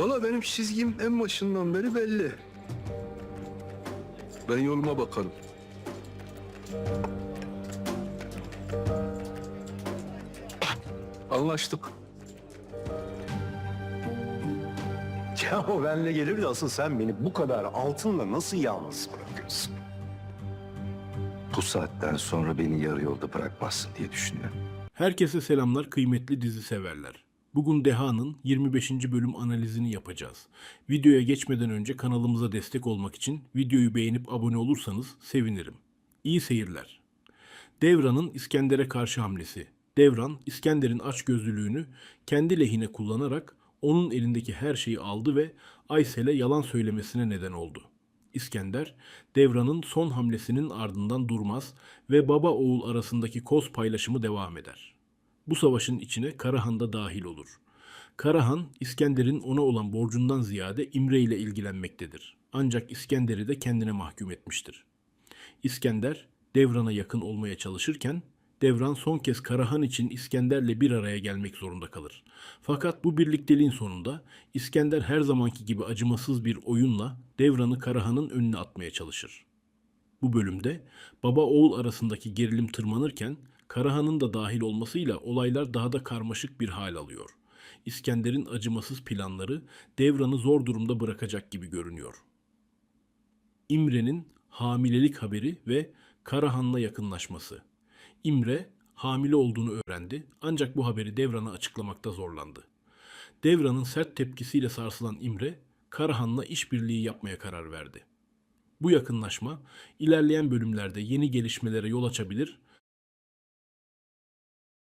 Valla benim çizgim en başından beri belli. Ben yoluma bakarım. Anlaştık. Ya o benle gelir de asıl sen beni bu kadar altınla nasıl yalnız bırakıyorsun? Bu saatten sonra beni yarı yolda bırakmazsın diye düşünüyorum. Herkese selamlar kıymetli dizi severler. Bugün Deha'nın 25. bölüm analizini yapacağız. Videoya geçmeden önce kanalımıza destek olmak için videoyu beğenip abone olursanız sevinirim. İyi seyirler. Devran'ın İskender'e karşı hamlesi. Devran, İskender'in açgözlülüğünü kendi lehine kullanarak onun elindeki her şeyi aldı ve Aysel'e yalan söylemesine neden oldu. İskender, Devran'ın son hamlesinin ardından durmaz ve baba oğul arasındaki koz paylaşımı devam eder. Bu savaşın içine Karahan da dahil olur. Karahan, İskender'in ona olan borcundan ziyade İmre ile ilgilenmektedir. Ancak İskender'i de kendine mahkum etmiştir. İskender, Devran'a yakın olmaya çalışırken, Devran son kez Karahan için İskender'le bir araya gelmek zorunda kalır. Fakat bu birlikteliğin sonunda İskender her zamanki gibi acımasız bir oyunla Devran'ı Karahan'ın önüne atmaya çalışır. Bu bölümde baba oğul arasındaki gerilim tırmanırken Karahan'ın da dahil olmasıyla olaylar daha da karmaşık bir hal alıyor. İskender'in acımasız planları Devran'ı zor durumda bırakacak gibi görünüyor. İmre'nin hamilelik haberi ve Karahan'la yakınlaşması. İmre hamile olduğunu öğrendi ancak bu haberi Devran'a açıklamakta zorlandı. Devran'ın sert tepkisiyle sarsılan İmre, Karahan'la işbirliği yapmaya karar verdi. Bu yakınlaşma ilerleyen bölümlerde yeni gelişmelere yol açabilir